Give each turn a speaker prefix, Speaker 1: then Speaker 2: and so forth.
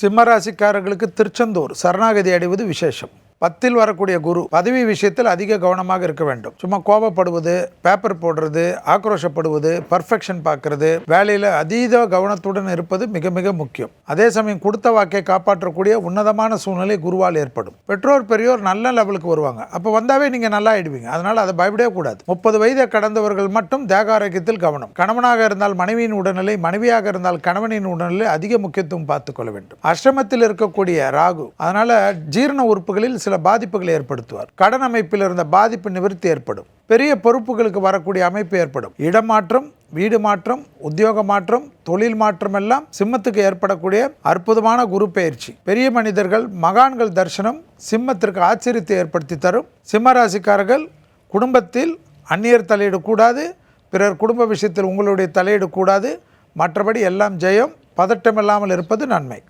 Speaker 1: சிம்மராசிக்காரர்களுக்கு திருச்செந்தூர் சரணாகதி அடைவது விசேஷம். பத்தில் வரக்கூடிய குரு பதவி விஷயத்தில் அதிக கவனமாக இருக்க வேண்டும். சும்மா கோபப்படுவது பேப்பர் போடுறது ஆக்ரோஷப்படுவது பர்ஃபெக்ஷன் பார்க்கறது வேலையில் அதீத கவனத்துடன் இருப்பது மிக மிக முக்கியம். அதே சமயம் கொடுத்த வாக்கை காப்பாற்றக்கூடிய உன்னதமான சூழ்நிலை குருவால் ஏற்படும். பெற்றோர் பெரியோர் நல்ல லெவலுக்கு வருவாங்க. அப்போ வந்தாவே நீங்கள் நல்லா ஆயிடுவீங்க. அதனால் அதை பயப்படவே கூடாது. முப்பது வயதை கடந்தவர்கள் மட்டும் தேக ஆரோக்கியத்தில் கவனம். கணவனாக இருந்தால் மனைவியின் உடல்நிலை மனைவியாக இருந்தால் கணவனின் உடல்நிலை அதிக முக்கியத்துவம் பார்த்துக்கொள்ள வேண்டும். அஷ்டமத்தில் இருக்கக்கூடிய ராகு அதனால் ஜீரண உறுப்புகளில் சில பாதிப்புகளை ஏற்படுத்துவார். கடன் அமைப்பில் இருந்த பாதிப்பு நிவர்த்தி ஏற்படும். பெரிய பொறுப்புகளுக்கு வரக்கூடிய அமைப்பு ஏற்படும். இடமாற்றம் வீடு மாற்றம் உத்தியோக மாற்றம் தொழில் மாற்றம் எல்லாம் சிம்மத்துக்கு ஏற்படக்கூடிய அற்புதமான குரு பயிற்சி. பெரிய மனிதர்கள் மகான்கள் தரிசனம் சிம்மத்திற்கு ஆச்சரியத்தை ஏற்படுத்தி தரும். சிம்ம ராசிக்காரர்கள் குடும்பத்தில் அந்நியர் தலையிட கூடாது பிறர் குடும்ப விஷயத்தில் உங்களுடைய தலையிட கூடாது. மற்றபடி எல்லாம் ஜெயம் பதட்டம் இல்லாமல் இருப்பது நன்மை.